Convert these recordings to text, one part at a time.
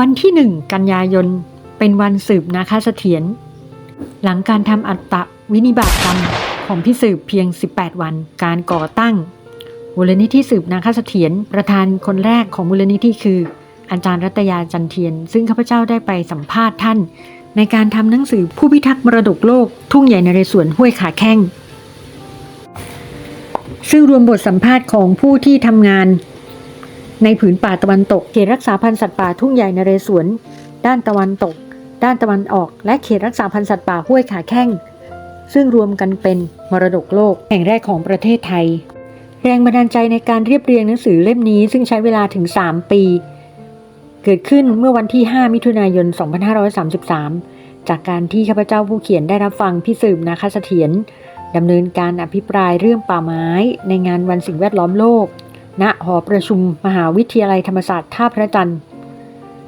วันที่หนึ่งกันยายน เป็นวันสืบนาคเสถียรหลังการทำอัตตะวินิบาตกรรมของพี่สืบเพียง 18 วัน การก่อตั้งมูลนิธิสืบนาคเสถียรประธานคนแรกของมูลนิธิคือ อาจารย์รัตยาจันเทียน ซึ่งข้าพเจ้าได้ไปสัมภาษณ์ท่าน ในการทำหนังสือผู้พิทักษ์มรดกโลก ทุ่งใหญ่นเรศวรห้วยขาแข้งซึ่งรวมบทสัมภาษณ์ของผู้ที่ทำงาน ในผืนป่าตะวันตกเขตรักษาพันธุ์สัตว์ป่าทุ่งใหญ่นเรศวร ด้านตะวันตก ด้านตะวันออก และเขตรักษาพันธุ์สัตว์ป่าห้วยขาแข้ง ซึ่งรวมกันเป็นมรดกโลกแห่งแรกของประเทศไทย แรงบันดาลใจในการเรียบเรียงหนังสือเล่มนี้ซึ่งใช้เวลาถึง 3 ปี เกิดขึ้นเมื่อวันที่ 5 มิถุนายน 2533 จากการที่ข้าพเจ้าผู้เขียนได้รับฟังพี่สืบนาคเสถียรดำเนินการอภิปรายเรื่องป่าไม้ ในงานวันสิ่งแวดล้อมโลก ณหอประชุมมหาวิทยาลัยธรรมศาสตร์ท่าพระจันทร์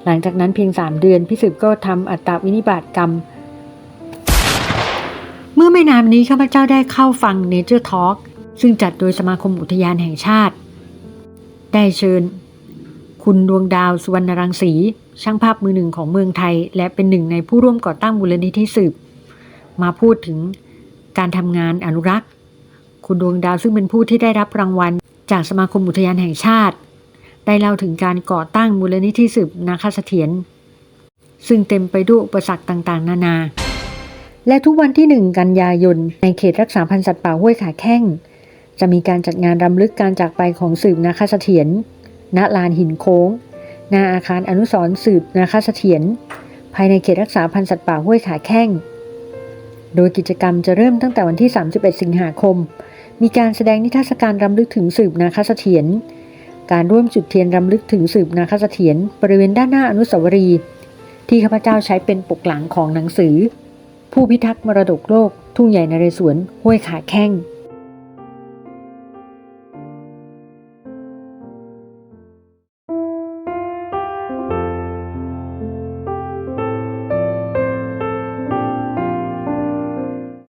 หลังจากนั้นเพียง3เดือนพี่สืบก็ทำอัตตวินิบาตกรรม เมื่อไม่นานนี้ข้าพเจ้าได้เข้าฟัง Nature Talk ซึ่งจัดโดยสมาคมอุทยานแห่งชาติ ได้เชิญ คุณดวงดาวสุวรรณรังสี ช่างภาพมือหนึ่งของเมืองไทย และเป็นหนึ่งในผู้ร่วมก่อตั้งมูลนิธิสืบ มาพูดถึงการทำงานอนุรักษ์ คุณดวงดาวซึ่งเป็นผู้ที่ได้รับรางวัล จากสมาคมอุทยานแห่งชาติ ได้เล่าถึงการก่อตั้งมูลนิธิสืบนาคเสถียรซึ่งเต็มไปด้วยอุปสรรคต่างๆ นานา และทุกวันที่หนึ่งกันยายน ในเขตรักษาพันธุ์สัตว์ป่าห้วยขาแข้ง จะมีการจัดงานรำลึกการจากไปของสืบนาคเสถียรณลานหินโค้งหน้าอาคารอนุสรณ์สืบนาคเสถียรภายในเขตรักษาพันธุ์สัตว์ป่าห้วยขาแข้ง โดยกิจกรรมจะเริ่มตั้งแต่วันที่ 31 สิงหาคม มีการแสดงนิทรรศการรำลึกถึงสืบนาคเสถียรการร่วมจุดเทียนรำลึกถึงสืบนาคเสถียรบริเวณด้านหน้าอนุสาวรีย์ที่ข้าพเจ้าใช้เป็นปกหลังของหนังสือ ผู้พิทักษ์มรดกโลก ทุ่งใหญ่นเรศวรห้วยขาแข้ง